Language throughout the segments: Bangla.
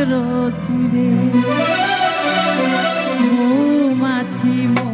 চিরে মৌমাছি মৌমাছি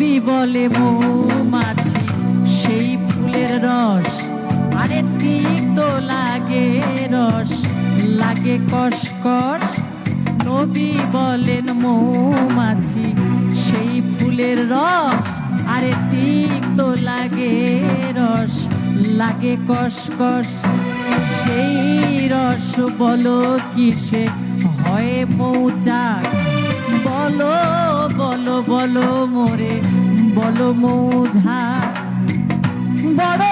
নবী বলে মৌমাছি, সেই ফুলের রস। আরে তিক্ত লাগে রস, লাগে কসকস নবী বলেন মৌমাছি, সেই ফুলের রস। আরে তিক্ত লাগে রস, লাগে কসকস সেই রস বলো কিসে? হয় মৌচাক। বলো বলো বলো মোরে বলো মৌঝা। বড়ই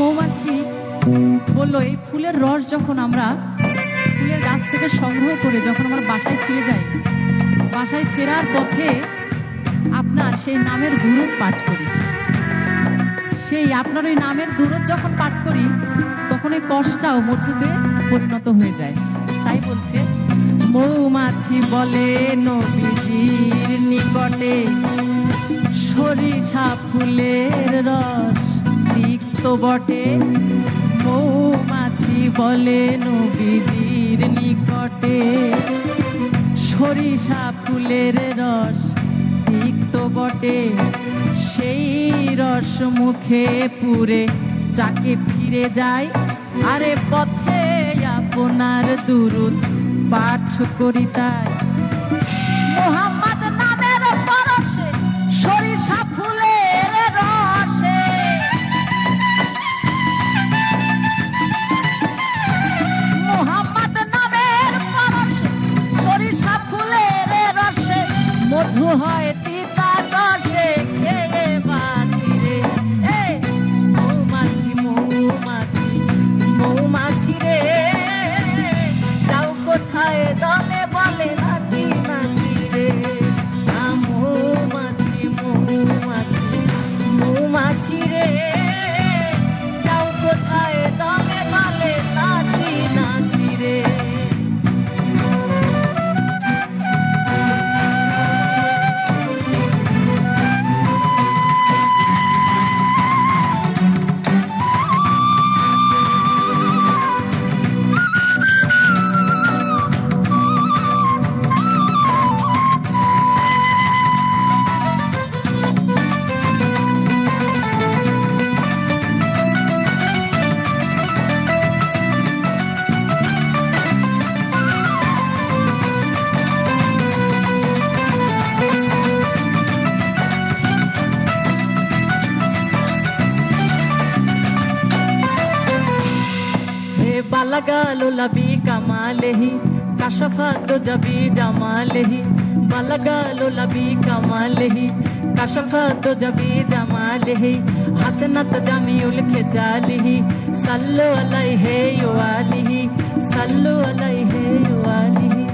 মৌমাছি বলল, এই ফুলের রস যখন আমরা ফুলের গাছ থেকে সংগ্রহ করে যখন আমরা বাসায় ফিরে যাই, বাসায় ফেরার পথে আপনার সেই নামের দূরত পাঠ করি। সেই আপনার ওই নামের দূরত যখন পাঠ করি, তখন ওই কষ্টাও মধুতে পরিণত হয়ে যায়। তাই বলছে, মৌমাছি বলে নবীজির নিকটে সরিষা ফুলের রস তিক্ত বটে। মৌমাছি বলে নবীজির নিকটে। সরিষা ফুলের রস তিক্ত বটে। সেই রস মুখে পুরে যাকে ফিরে যায়। আরে পথে আপনার দুরুদ পাঠ করি তাই Marseille. Yeah. بلغ لولبي كماله كشف الدجبي جماله بلغ لولبي كماله كشف الدجبي جماله حسنت جميع الخجاله صلوا عليه وآله صلوا عليه وآله